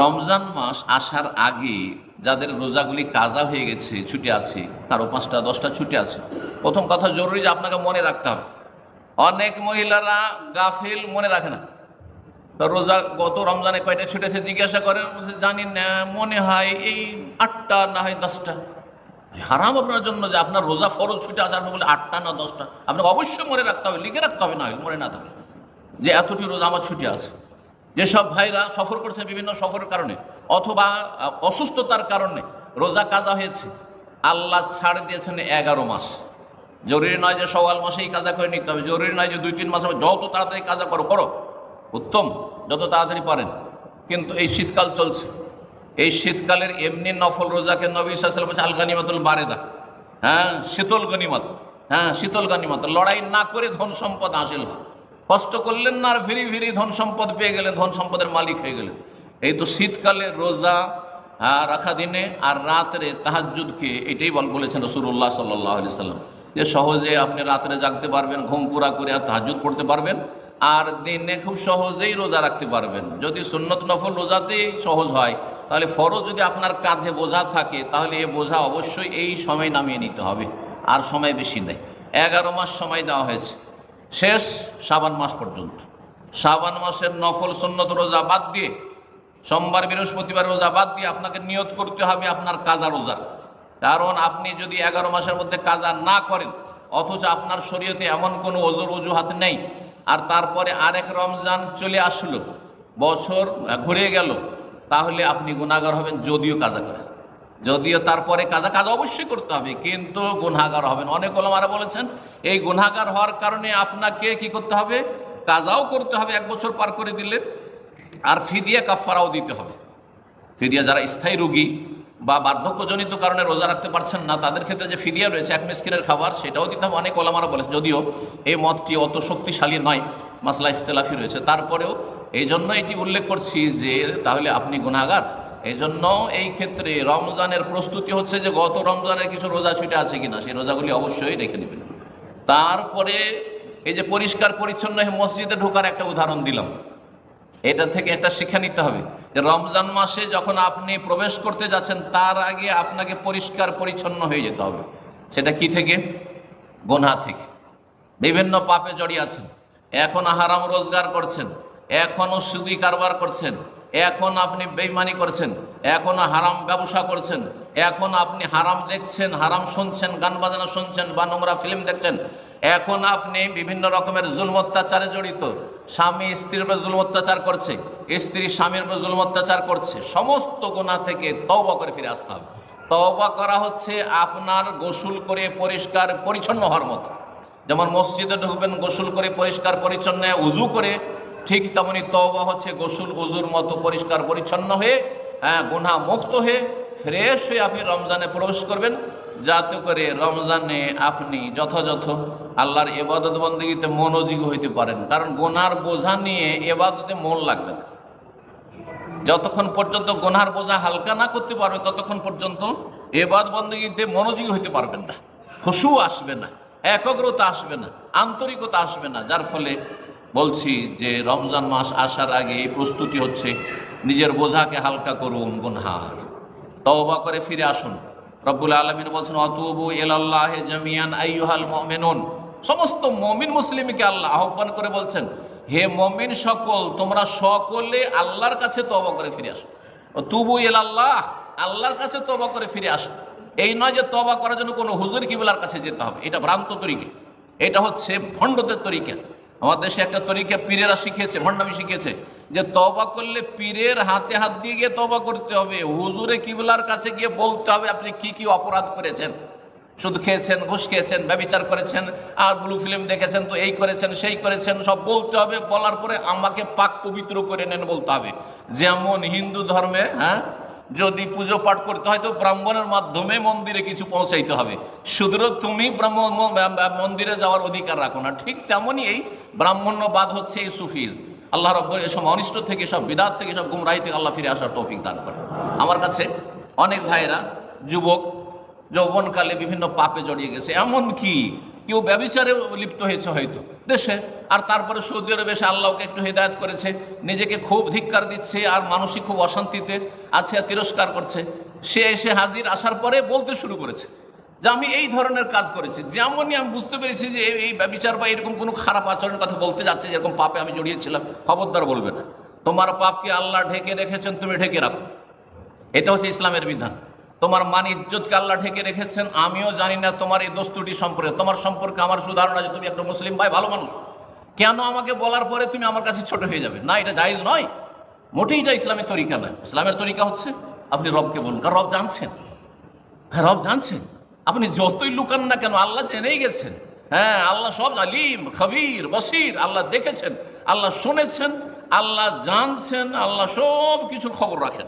রমজান মাস আসার আগে যাদের রোজাগুলি কাজা হয়ে গেছে, ছুটি আছে কারও পাঁচটা, দশটা ছুটি আছে। প্রথম কথা জরুরি যে আপনাকে মনে রাখতে হবে। অনেক মহিলারা গাফিল মনে রাখে না। রোজা গত রমজানে কয়টা ছুটেছে জিজ্ঞাসা করেন জানি না, মনে হয় এই আটটা, না হয় দশটা। হারাম আপনার জন্য যে আপনার রোজা ফরজ ছুটে আছে, আপনি বলে আটটা না দশটা। আপনাকে অবশ্যই মনে রাখতে হবে, লিখে রাখতে হবে না, মনে না থাকলে। যে এতটি রোজা আমার ছুটি আছে। যেসব ভাইরা সফর করছে বিভিন্ন সফরের কারণে অথবা অসুস্থতার কারণে রোজা কাজা হয়েছে, আল্লাহ ছাড় দিয়েছেন এগারো মাস। জরুরি নয় যে সওয়াল মাসেই কাজা করে নিতে হবে, জরুরি নয় যে দুই তিন মাসে যত তাড়াতাড়ি কাজা করো করো। উত্তম, যত তাড়াতাড়ি পারেন। কিন্তু এই শীতকাল চলছে। এই শীতকালের এমনি নফল রোজাকে নবী সাল বলছে আল বারেদা। হ্যাঁ শীতল গনিমত। হ্যাঁ শীতল গনিমত। লড়াই না করে ধন সম্পদ হাসিল হয়। কষ্ট করলেন না আর ফিরি ফিরি ধন সম্পদ পেয়ে গেলেন ধন সম্পদের মালিক হয়ে গেলেন। এই তো শীতকালে রোজা হ্যাঁ, রাখা দিনে আর রাত্রে তাহাজুদকে এটাই বল বলেছেন রসুল্লাহ সাল্লাহ আলি সাল্লাম। যে সহজে আপনি রাত্রে জাগতে পারবেন ঘুম পুরা করে আর তাহাজুদ পড়তে পারবেন আর দিনে খুব সহজেই রোজা রাখতে পারবেন। যদি সুন্নত নফল রোজাতেই সহজ হয় তাহলে ফরজ যদি আপনার কাঁধে বোঝা থাকে তাহলে এ বোঝা অবশ্যই এই সময় নামিয়ে নিতে হবে আর সময় বেশি নেই। এগারো মাস সময় দেওয়া হয়েছে। শেষ শ্রাবান মাস পর্যন্ত। শ্রাবান মাসের নফল সুন্নত রোজা বাদ দিয়ে, সোমবার, বৃহস্পতিবার রোজা বাদ দিয়ে আপনাকে নিয়ত করতে হবে আপনার কাজা রোজা। কারণ আপনি যদি এগারো মাসের মধ্যে কাজা না করেন, অথচ আপনার শরীয়তে এমন কোনো ওজোর অজুহাত নেই, আর তারপরে আরেক রমজান চলে আসলো, বছর ঘুরে গেল, তাহলে আপনি গুণাগার হবেন, যদিও কাজা করেন। যদিও তারপরে কাজা কাজ অবশ্যই করতে হবে, কিন্তু গুনাগার হবেন। অনেক ওলামারা বলেছেন, এই গুনাগার হওয়ার কারণে আপনাকে কি করতে হবে? কাজাও করতে হবে, এক বছর পার করে দিলে আর ফিদিয়া কাফারাও দিতে হবে। ফিদিয়া যারা স্থায়ী রোগী বা বার্ধক্যজনিত কারণে রোজা রাখতে পারছেন না, তাদের ক্ষেত্রে যে ফিদিয়া রয়েছে, এক মিসকিনের খাবার, সেটাও দিতে হবে। অনেক ওলামারা বলে যদিও এই মতটি অত শক্তিশালী নয়, মাসলা ইফতলাফি রয়েছে। তারপরেও এই জন্য এটি উল্লেখ করছি যে, তাহলে আপনি গুণাগার এই জন্য এই ক্ষেত্রে রমজানের প্রস্তুতি হচ্ছে যে গত রমজানের কিছু রোজা ছুটে আছে কিনা, সেই রোজাগুলি অবশ্যই রেখে নেবেন। তারপরে এই যে পরিষ্কার পরিচ্ছন্ন মসজিদে ঢোকার একটা উদাহরণ দিলাম। এটা থেকে একটা শিক্ষা নিতে হবে যে রমজান মাসে যখন আপনি প্রবেশ করতে যাচ্ছেন, তার আগে আপনাকে পরিষ্কার পরিচ্ছন্ন হয়ে যেতে হবে। সেটা কি থেকে? গোনা থেকে। বিভিন্ন পাপে জড়িয়ে আছেন। এখন হারাম রোজগার করছেন। এখনও সুদি কারবার করছেন। এখন আপনি বেইমানি করছেন, এখন হারাম ব্যবসা করছেন, এখন আপনি হারাম দেখছেন, হারাম শুনছেন, গান বাজানো শুনছেন বা নোংরা ফিল্ম দেখছেন, এখন আপনি বিভিন্ন রকমের জুলম অত্যাচারে জড়িত। স্বামী স্ত্রীর উপর জুলম অত্যাচার করছে, স্ত্রী স্বামীর উপর জুলম অত্যাচার করছে, সমস্ত গোনা থেকে তওবা করে ফিরে আসতে হবে। তওবা করা হচ্ছে আপনার গোসল করে পরিষ্কার, পরিচ্ছন্ন হওয়ার মতো। যেমন মসজিদে ঢুকবেন, গোসল করে পরিষ্কার, পরিচ্ছন্ন, উজু করে ঠিক তেমনি তওবা হচ্ছে গোসল উজুর মতো পরিষ্কার পরিচ্ছন্ন হয়ে হ্যাঁ গুনা মুক্ত হয়ে ফ্রেশ হয়ে আপনি রমজানে প্রবেশ করবেন। যাতে করে রমজানে আপনি যথাযথ আল্লাহর এবাদত বন্দীতে মনোযোগী হইতে পারেন। কারণ গোনার বোঝা নিয়ে এবাদতে মন লাগবে না। যতক্ষণ পর্যন্ত গোনার বোঝা হালকা না করতে পারবে, ততক্ষণ পর্যন্ত এবাদ বন্দীতে মনোযোগী হইতে পারবেন না। খুশু আসবে না, একগ্রতা আসবে না, আন্তরিকতা আসবে না, যার ফলে বলছি যে রমজান মাস আসার আগে এই প্রস্তুতি হচ্ছে, নিজের বোঝাকে হালকা করুন, গুনহার। তওবা করে ফিরে আসুন। রব্বুল আলমিন বলছেন, অতুবু এলাল্লাহ জামিয়ান আইয়ুহাল মুমিনুন। সমস্ত মমিন মুসলিমকে আল্লাহ আহ্বান করে বলছেন, হে মমিন সকল, তোমরা সকলে আল্লাহর কাছে তবা করে ফিরে আসো। তুবু এলাল্লাহ আল্লাহর কাছে তবা করে ফিরে আসো। এই নয় যে তবা করার জন্য কোনো হুজুর কিবলার কাছে যেতে হবে, এটা ভ্রান্ত তরিকা। এটা হচ্ছে ভণ্ডদের তরিকা। আমাদের দেশে একটা তরিকা পীরেরা শিখিয়েছে ভণ্ডামি শিখিয়েছে যে তবা করলে পীরের হাতে হাত দিয়ে গিয়ে তবা করতে হবে। হুজুরে কিবলার কাছে গিয়ে বলতে হবে, আপনি কি কি অপরাধ করেছেন? সুদ খেয়েছেন, ঘুষ খেয়েছেন, ব্যবচার করেছেন, আর ব্লু ফিল্ম দেখেছেন, তো এই করেছেন, সেই করেছেন, সব বলতে হবে। বলার পরে আমাকে পাক পবিত্র করে নেন বলতে হবে। যেমন হিন্দু ধর্মে হ্যাঁ যদি পুজো পাঠ করতে হয় তো ব্রাহ্মণের মাধ্যমে মন্দিরে কিছু পৌঁছাইতে হবে। শুধু তুমি ব্রাহ্মণ মন্দিরে যাওয়ার অধিকার রাখো না। ঠিক তেমনই এই ব্রাহ্মণ্যবাদ হচ্ছে এই সুফিজ আল্লাহ রব্বর এসব অনিষ্ট থেকে, সব বিদাত থেকে, সব গুমরাহি থেকে আল্লাহ ফিরে আসার তৌফিক দান করে আমার কাছে অনেক ভাইয়েরা, যুবক, যৌবনকালে বিভিন্ন পাপে জড়িয়ে গেছে। এমন কি কেউ ব্যবিচারে লিপ্ত হয়েছে হয়তো। দেশে, আর তারপরে সৌদি আরবে এসে আল্লাহকে একটু হেদায়ত করেছে, নিজেকে খুব ধিক্কার দিচ্ছে, আর মানসিক খুব অশান্তিতে আছে আর তিরস্কার করছে। সে এসে হাজির আসার পরে বলতে শুরু করেছে যে, আমি এই ধরনের কাজ করেছি। যেমনই আমি বুঝতে পেরেছি যে এই- ব্যবিচার বা এরকম কোনো খারাপ আচরণের কথা বলতে যাচ্ছে, যেরকম পাপে আমি জড়িয়েছিলাম, খবরদার বলবে না। তোমার পাপকে আল্লাহ ঢেকে রেখেছেন, তুমি ঢেকে রাখো। এটা হচ্ছে ইসলামের বিধান। তোমার মান ইজ্জতকে আল্লাহ ঢেকে রেখেছেন, আমিও জানি না তোমার এই দোস্তুটি সম্পর্কে, তোমার সম্পর্কে আমার সুধারণা যে তুমি একটা মুসলিম ভাই, ভালো মানুষ। কেন আমাকে বলার পরে তুমি আমার কাছে ছোট হয়ে যাবে? না, এটা জায়েজ নয়। মোটেই এটা ইসলামের তরিকা নয়। ইসলামের তরিকা হচ্ছে আপনি রবকে বলুন। কারণ রব জানছেন। হ্যাঁ রব জানছেন। আপনি যতই লুকান না কেন, আল্লাহ জেনেই গেছেন। হ্যাঁ আল্লাহ সব আলিম, খবির, বসির, আল্লাহ দেখেছেন, আল্লাহ শুনেছেন, আল্লাহ জানছেন, আল্লাহ সব কিছু খবর রাখেন।